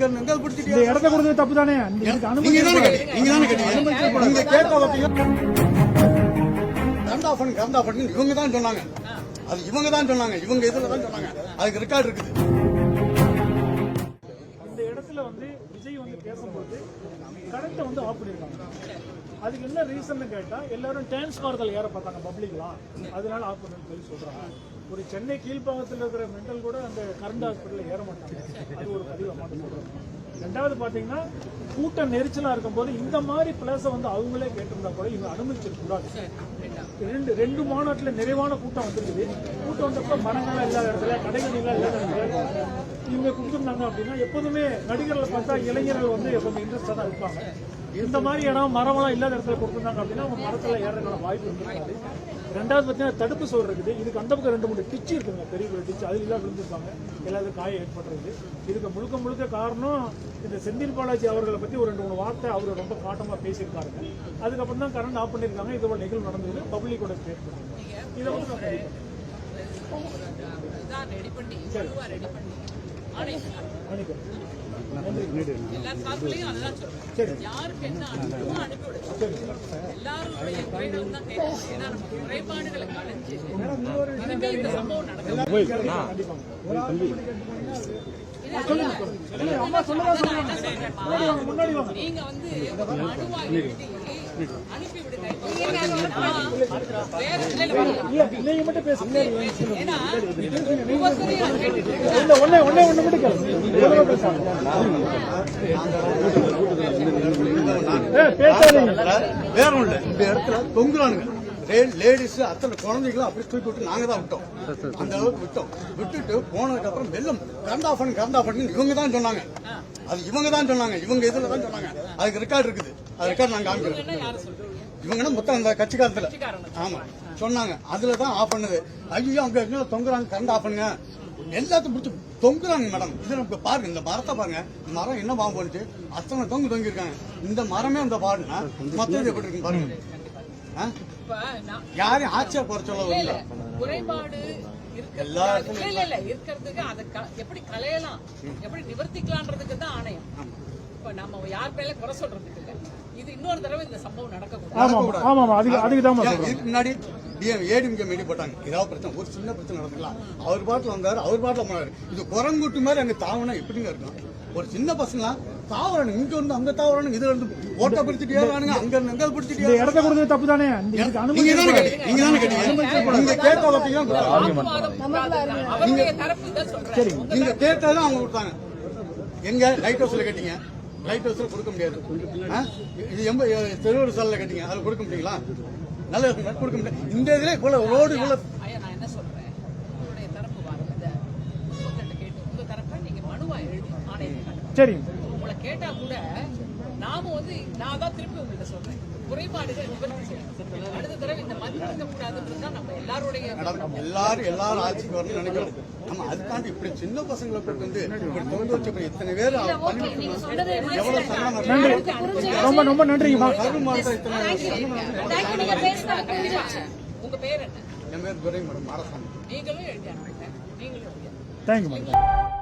இந்த இடத்த கொடுத்தது தப்பு தானே? அனுமதி நீங்க கேட்ட கரண்ட் ஆஃப் பண்ணு கரண்ட் ஆஃப் பண்ணு இவங்க தான் சொன்னாங்க. அது இவங்க தான் சொன்னாங்க. இவங்க இதுல தான் சொன்னாங்க. அதுக்கு ரெக்கார்ட் இருக்குது. இந்த இடத்துல வந்து விஜய் வந்து பேசும்போது கரண்ட்டை வந்து ஆஃப் பண்ணியிருக்காங்க அதுக்கு என்ன ரீசன் கேட்டா எல்லாரும் டிரான்ஸ்பார்தல் ஏற பார்த்தாங்க பப்ளிக்லாம் அதனால ஆஃப் பண்ணுன்னு சொல்லி சொல்றாங்க. ஒரு சென்னை கீழ்ப்பாகத்தில் இருக்கிற மென்டல் கூட அந்த கரண்ட் ஹாஸ்பிட்டலில் ஏற மாட்டாங்க. அது ஒரு பதிவு அம்மாட்ட சொல்றாங்க ரெண்டாவது பாத்தீங்கன்னா கூட்டம் நெரிச்சலா இருக்கும் போது இந்த மாதிரி பிளேஸை வந்து அவங்களே கேட்டிருந்தா கூட இவங்க அனுமதிச்சிருக்கூடாது ரெண்டு ரெண்டு மாநாட்டில் நிறைவான கூட்டம் வந்துருக்குது. கூட்டம் வந்தப்ப மரங்கள் இல்லாத இடத்துல கடைகள் இல்லாத இடத்துல இவங்க கொடுத்துருந்தாங்க அப்படின்னா எப்போதுமே நடிகர்களை பார்த்தா இளைஞர்கள் வந்து எப்பவுமே இன்ட்ரெஸ்டாக தான் இருப்பாங்க. இந்த மாதிரி இடம் மரமெல்லாம் இல்லாத இடத்துல கொடுத்துருந்தாங்க அப்படின்னா அவங்க மரத்தில் ஏறதுக்கான வாய்ப்பு இருந்திருக்காது ரெண்டாவது பார்த்தீங்கன்னா தடுப்பு சோறு இருக்குது. இதுக்கு அந்த பக்கம் ரெண்டு மூணு டிச்சு இருக்குங்க பெரிய பெரிய டிச்சு. அதில் எல்லாம் விழுந்திருப்பாங்க. எல்லாத்துக்கும் காயம் ஏற்படுறது. இதுக்கு முழுக்க முழுக்க காரணம் இந்த செந்தில் பாலாஜி அவர்களை பற்றி ஒரு ரெண்டு மூணு வார்த்தை அவர் ரொம்ப காட்டமாக பேசியிருக்காருங்க அதுக்கப்புறம் தான் கரண்ட் ஆஃப் பண்ணியிருக்காங்க இது ஒரு நிகழ்வு நடந்தது பப்ளிக்கோட பண்ணுறாங்க இதை வந்து நான் ரெடி பண்ணி ரெடி பண்ணி சொல்றேன் யாருக்கு என்ன அனுப்பணுமோ அனுப்பிவிடுங்க எல்லாருடைய குறைகளும் தான் கேட்கணும் ஏன்னா நம்ம குறைபாடுகளை கலைஞ்சு இனிமே இந்த சம்பவம் நடக்கும் அம்மா நீங்க வந்து அனுப்பி விடுங்க நீங்க மட்டும் பேசுங்க ஏன்னா ஒன்னே ஒண்ணு மட்டும் பேசாதீங்க. வேற ஒண்ணு இல்ல. இந்த இடத்துல தொங்குறானுங்க லேடிஸ் அத்தனை குழந்தைகளும் அப்படி தூக்கி விட்டு நாங்க தான் விட்டோம். அந்த அளவுக்கு விட்டோம். விட்டுட்டு போனதுக்கு அப்புறம் வெள்ளம் கரண்ட் ஆஃப் பண்ணு கரண்ட் ஆஃப் பண்ணு இவங்க தான் சொன்னாங்க. அது இவங்க தான் சொன்னாங்க. இவங்க இதுல தான் சொன்னாங்க. அதுக்கு ரெக்கார்ட் இருக்குது. அது ரெக்கார்ட் நாங்க காமிக்கிறோம் என்ன யாரும் சொல்றீங்க இவங்கன்னா மொத்தம் அந்த கட்சி காலத்துல ஆமா. சொன்னாங்க. அதுல தான் ஆஃப் பண்ணுது. ஐயோ அங்க எங்க தொங்குறாங்க. கரண்ட் ஆஃப் பண்ணுங்க. எல்லாத்தையும் பிடிச்சி தொங்குறாங்க மேடம் இது நமக்கு பாருங்க. இந்த மரத்தை பாருங்க. இந்த மரம் என்ன பாம்பு வந்துச்சு அத்தனை தொங்கு தொங்கி இருக்காங்க இந்த மரமே இந்த பாருங்க. மொத்தம் எப்படி இருக்கு பாருங்க. யாரையும் ஆட்சியா குறை சொல்ல இல்ல, இல்ல. வரல? குறைபாடு இருக்கிறதுக்கு- இல்ல. இருக்கிறதுக்கு அதை எப்படி களையலாம்? எப்படி நிவர்த்திக்கலான்றதுக்கு தான் ஆணையம். இப்ப நம்ம யார் பேர்ல குறை சொல்றதுக்கு இல்ல. இது இன்னொரு தடவை இந்த சம்பவம் நடக்கக்கூடாது. ஆமா ஆமா ஆமா அதுக்கு அதுக்கு தான் ஏன் இதுக்கு முன்னாடி டிஎம் ஏடிஎம்கே மீடி போட்டாங்க. ஏதாவது பிரச்சனை ஒரு சின்ன பிரச்சனை நடந்துக்கலாம் அவர் பாட்டில் வந்தாரு அவர் பாட்டில் போனாரு. இது குரங்குட்டு மாதிரி அங்க தாவனா எப்படிங்க இருக்கும்? ஒரு சின்ன பசங்க தாவறானுங்க இங்க இருந்து அங்க தாவறானுங்க இதுல இருந்து ஓட்ட பிடிச்சிட்டு ஏறானுங்க அங்க இருந்து பிடிச்சிட்டு இந்த இடத்த கொடுத்தது தப்பு தானே இதுக்கு அனுமதி நீங்க தானே கேட்டீங்க நீங்க தானே கேட்டீங்க நீங்க கேட்ட சொல்றேன் நீங்க அவங்க கொடுத்தாங்க. எங்க? லைட் ஹவுஸ்ல கேட்டீங்க. லைட் ஹவுஸ்ல கொடுக்க முடியாது. ஆ? இது எம்ப திருவள்ளூர் சாலையில கேட்டீங்க. அதுல கொடுக்க முடியுங்களா? நல்ல கொடுக்க முடியாது. இந்த இதுல இவ்வளவு ரோடு இவ்வளவு ஐயா நான் தான் திருப்பி உங்கள்ட்ட சொல்றேன். குறைபாடுகள் நிவர்த்தி செய்யணும் அடுத்த தடவை இந்த மாதிரி நடக்கக்கூடாதுன்றது தான் நம்ம எல்லாருடைய எல்லாரும் எல்லாரும் ஆட்சிக்கு வரணும்னு நினைக்கிறோம். நம்ம அதுக்காண்டி இப்படி சின்ன பசங்களை கூட்டு வந்து இப்படி தொண்டு வச்சு பேர். எவ்வளவு. ரொம்ப நன்றிங்கம்மா உங்க பேர் என்ன? என் பேர் துரை மேடம் மாரசாமி நீங்களும். Thank you madam